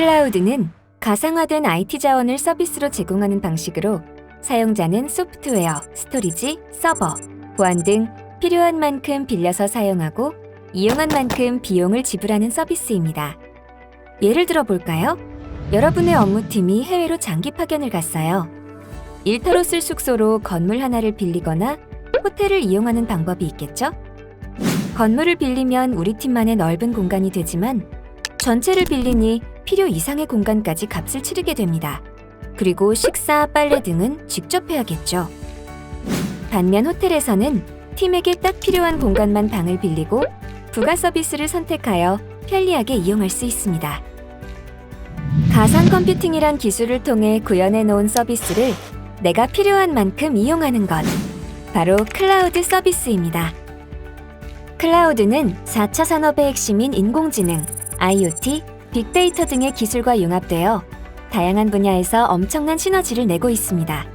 클라우드는 가상화된 IT 자원을 서비스로 제공하는 방식으로 사용자는 소프트웨어, 스토리지, 서버, 보안 등 필요한 만큼 빌려서 사용하고 이용한 만큼 비용을 지불하는 서비스입니다. 예를 들어 볼까요? 여러분의 업무팀이 해외로 장기 파견을 갔어요. 일터로 쓸 숙소로 건물 하나를 빌리거나 호텔을 이용하는 방법이 있겠죠? 건물을 빌리면 우리 팀만의 넓은 공간이 되지만 전체를 빌리니 필요 이상의 공간까지 값을 치르게 됩니다. 그리고 식사, 빨래 등은 직접 해야겠죠. 반면 호텔에서는 팀에게 딱 필요한 공간만 방을 빌리고 부가 서비스를 선택하여 편리하게 이용할 수 있습니다. 가상 컴퓨팅이란 기술을 통해 구현해 놓은 서비스를 내가 필요한 만큼 이용하는 것. 바로 클라우드 서비스입니다. 클라우드는 4차 산업의 핵심인 인공지능, IoT, 빅데이터 등의 기술과 융합되어 다양한 분야에서 엄청난 시너지를 내고 있습니다.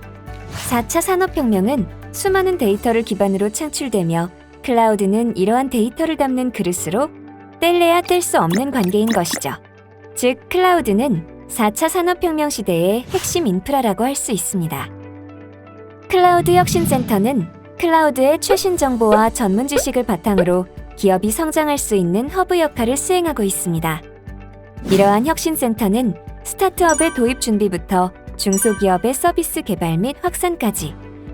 4차 산업혁명은 수많은 데이터를 기반으로 창출되며 클라우드는 이러한 데이터를 담는 그릇으로 뗄래야 뗄 수 없는 관계인 것이죠. 즉, 클라우드는 4차 산업혁명 시대의 핵심 인프라라고 할 수 있습니다. 클라우드 혁신센터는 클라우드의 최신 정보와 전문 지식을 바탕으로 기업이 성장할 수 있는 허브 역할을 수행하고 있습니다. 이러한 혁신센터는 스타트업의 도입 준비부터 중소기업의 서비스 개발 및 확산까지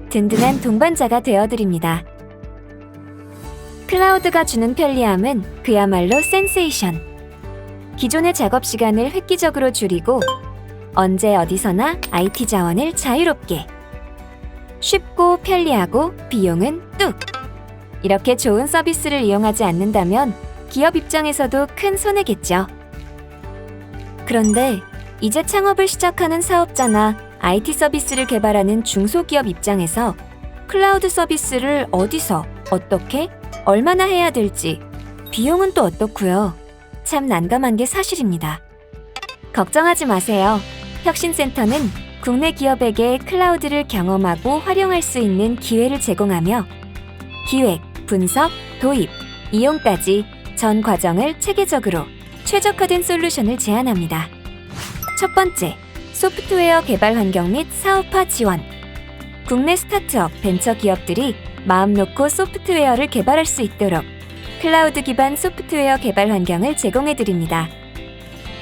든든한 동반자가 되어드립니다. 클라우드가 주는 편리함은 그야말로 센세이션. 기존의 작업 시간을 획기적으로 줄이고 언제 어디서나 IT 자원을 자유롭게 쉽고 편리하고 비용은 뚝. 이렇게 좋은 서비스를 이용하지 않는다면 기업 입장에서도 큰 손해겠죠. 그런데 이제 창업을 시작하는 사업자나 IT 서비스를 개발하는 중소기업 입장에서 클라우드 서비스를 어디서, 어떻게, 얼마나 해야 될지, 비용은 또 어떻고요? 참 난감한 게 사실입니다. 걱정하지 마세요. 혁신센터는 국내 기업에게 클라우드를 경험하고 활용할 수 있는 기회를 제공하며 기획, 분석, 도입, 이용까지 전 과정을 체계적으로 최적화된 솔루션을 제안합니다. 첫 번째, 소프트웨어 개발 환경 및 사업화 지원. 국내 스타트업, 벤처 기업들이 마음 놓고 소프트웨어를 개발할 수 있도록 클라우드 기반 소프트웨어 개발 환경을 제공해 드립니다.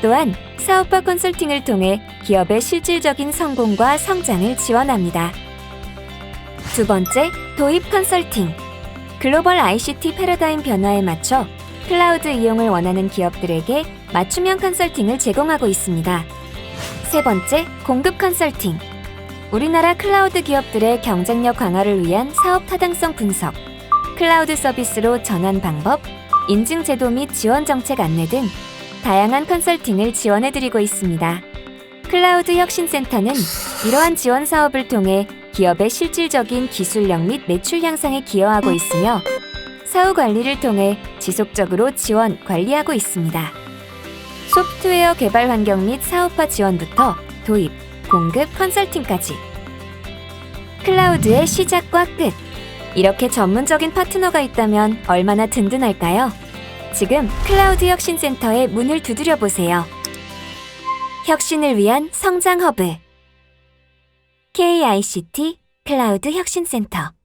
또한 사업화 컨설팅을 통해 기업의 실질적인 성공과 성장을 지원합니다. 두 번째, 도입 컨설팅. 글로벌 ICT 패러다임 변화에 맞춰 클라우드 이용을 원하는 기업들에게 맞춤형 컨설팅을 제공하고 있습니다. 세 번째, 공급 컨설팅. 우리나라 클라우드 기업들의 경쟁력 강화를 위한 사업 타당성 분석, 클라우드 서비스로 전환 방법, 인증 제도 및 지원 정책 안내 등 다양한 컨설팅을 지원해드리고 있습니다. 클라우드 혁신센터는 이러한 지원 사업을 통해 기업의 실질적인 기술력 및 매출 향상에 기여하고 있으며 사후 관리를 통해 지속적으로 지원, 관리하고 있습니다. 소프트웨어 개발 환경 및 사업화 지원부터 도입, 공급, 컨설팅까지 클라우드의 시작과 끝 이렇게 전문적인 파트너가 있다면 얼마나 든든할까요? 지금 클라우드 혁신센터의 문을 두드려 보세요. 혁신을 위한 성장 허브 KICT 클라우드 혁신센터